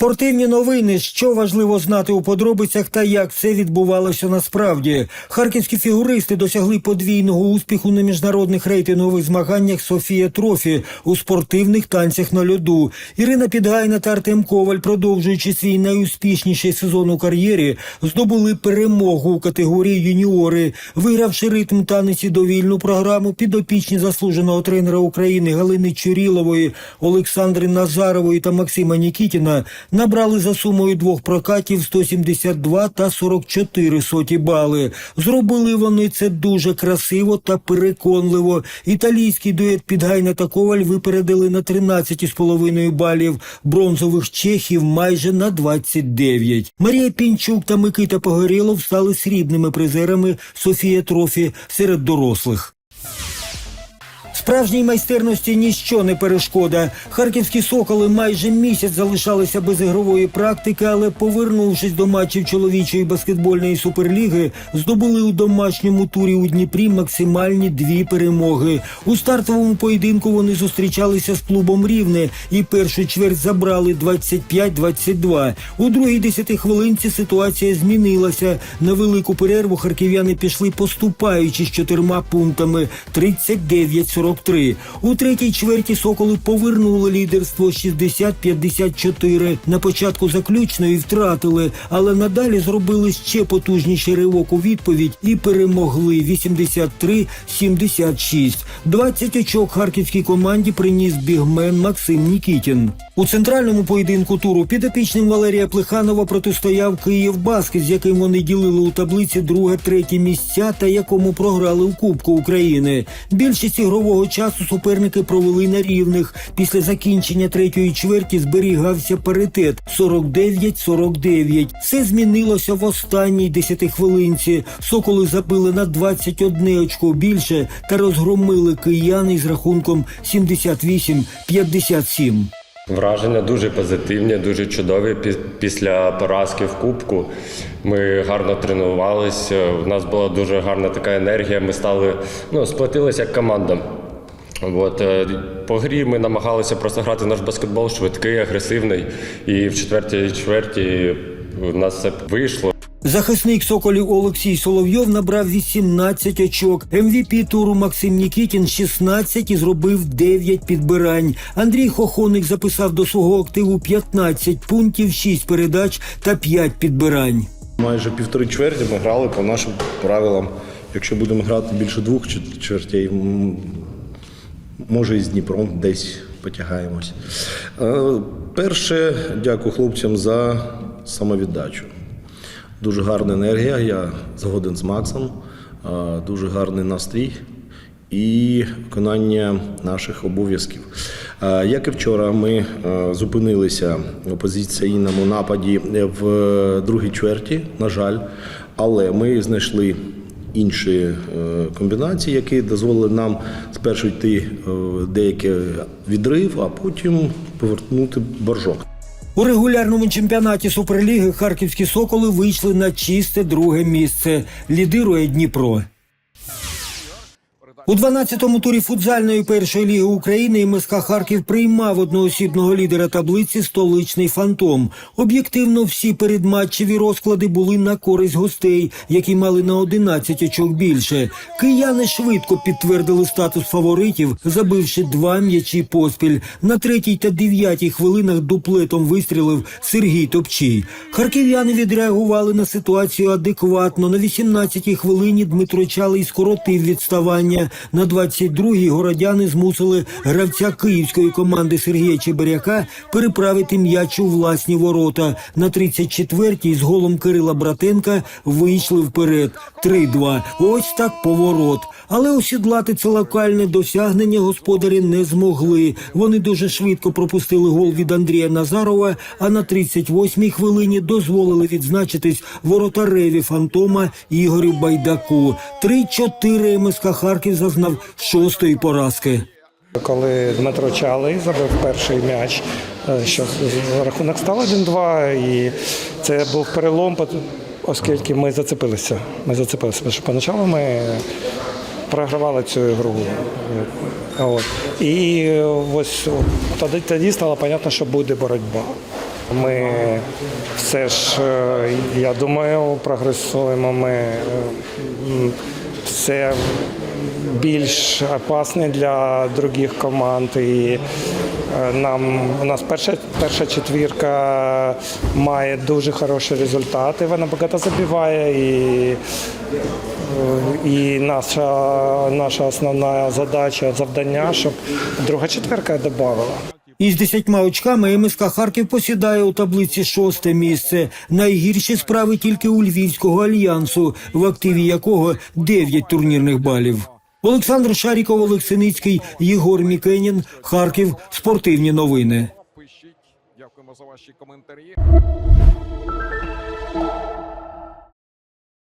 Спортивні новини. Що важливо знати у подробицях та як це відбувалося насправді. Харківські фігуристи досягли подвійного успіху на міжнародних рейтингових змаганнях Софія Трофі у спортивних танцях на льоду. Ірина Підгайна та Артем Коваль, продовжуючи свій найуспішніший сезон у кар'єрі, здобули перемогу у категорії юніори, вигравши ритм танець і довільну програму підопічні заслуженого тренера України Галини Чурілової, Олександри Назарової та Максима Нікітіна набрали за сумою двох прокатів 172 та 44 соті бали. Зробили вони це дуже красиво та переконливо. Італійський дует Підгайна та Коваль випередили на 13,5 балів, бронзових чехів майже на 29. Марія Пінчук та Микита Погорєлов стали срібними призерами Софія Трофі серед дорослих. Справжній майстерності ніщо не перешкода. Харківські соколи майже місяць залишалися без ігрової практики, але повернувшись до матчів чоловічої баскетбольної суперліги, здобули у домашньому турі у Дніпрі максимальні дві перемоги. У стартовому поєдинку вони зустрічалися з клубом Рівне і першу чверть забрали 25-22. У другій десяти хвилинці ситуація змінилася. На велику перерву харків'яни пішли поступаючи з чотирма пунктами 39-43. У третій чверті соколи повернули лідерство 60-54. На початку заключної втратили, але надалі зробили ще потужніший ривок у відповідь і перемогли 83-76. 20 очок харківській команді приніс бігмен Максим Нікітін. У центральному поєдинку туру підопічним Валерія Плеханова протистояв Київ Баскет, з яким вони ділили у таблиці друге-третє місця та якому програли в Кубку України. Більшість ігрового часу суперники провели на рівних. Після закінчення третьої чверті зберігався паритет 49-49. Все змінилося в останній десятихвилинці. Соколи забили на 21 очко більше та розгромили кияни з рахунком 78-57. Враження дуже позитивні, дуже чудові. Пі- Після поразки в Кубку ми гарно тренувалися. У нас була дуже гарна така енергія. Ми стали ну, сплотилися як команда. От, е, по грі ми намагалися просто грати наш баскетбол швидкий, агресивний. І в четвертій чверті у нас все вийшло. Захисник Соколів Олексій Соловйов набрав 18 очок. МВП туру Максим Нікітін 16 і зробив 9 підбирань. Андрій Хохоник записав до свого активу 15 пунктів, 6 передач та 5 підбирань. Майже півтори чверті ми грали по нашим правилам. Якщо будемо грати більше двох чвер- чвертей, може і з Дніпром десь потягаємось. Е, Перше, дякую хлопцям за самовіддачу. Дуже гарна енергія, я згоден з Максом, е, дуже гарний настрій і виконання наших обов'язків. Е, Як і вчора, ми зупинилися у позиційному нападі в другій чверті, на жаль, але ми знайшли інші е, комбінації, які дозволили нам спершу йти в деякий відрив, а потім повернути боржок. У регулярному чемпіонаті Суперліги харківські соколи вийшли на чисте друге місце. Лідирує Дніпро. У 12-му турі футзальної першої ліги України МСК Харків приймав одноосібного лідера таблиці столичний фантом. Об'єктивно, всі передматчеві розклади були на користь гостей, які мали на 11 очок більше. Кияни швидко підтвердили статус фаворитів, забивши два м'ячі поспіль. На третій та дев'ятій хвилинах дуплетом вистрілив Сергій Топчий. Харків'яни відреагували на ситуацію адекватно. На 18-й хвилині Дмитро Чалий скоротив відставання. На 22-й городяни змусили гравця київської команди Сергія Чебиряка переправити м'яч у власні ворота. На 34-й з голом Кирила Братенка вийшли вперед. 3-2. Ось так поворот. Але осідлати це локальне досягнення господарі не змогли. Вони дуже швидко пропустили гол від Андрія Назарова, а на 38-й хвилині дозволили відзначитись воротареві фантома Ігорю Байдаку. 3-4 МСК Харків зазнав шостої поразки. Коли Дмитро Чалий забив перший м'яч, е, що рахунок став 1-2, і це був перелом, оскільки ми зацепилися. Ми зацепилися, тому що поначалу ми програвали цю ігру. От. І ось тоді, тоді стало зрозуміло, що буде боротьба. Ми все ж, е, я думаю, прогресуємо. Ми е, все більш опасне для других команд. І е, нам у нас перша, перша четвірка має дуже хороші результати. Вона багато забиває і. І наша, наша основна задача, завдання, щоб друга четверка додавала. Із десятьма очками МСК Харків посідає у таблиці шосте місце. Найгірші справи тільки у Львівського альянсу, в активі якого 9 турнірних балів. Олександр Шаріков, Олег Синицький, Єгор Мікенін, Харків. Спортивні новини. Дякуємо за ваші коментарі.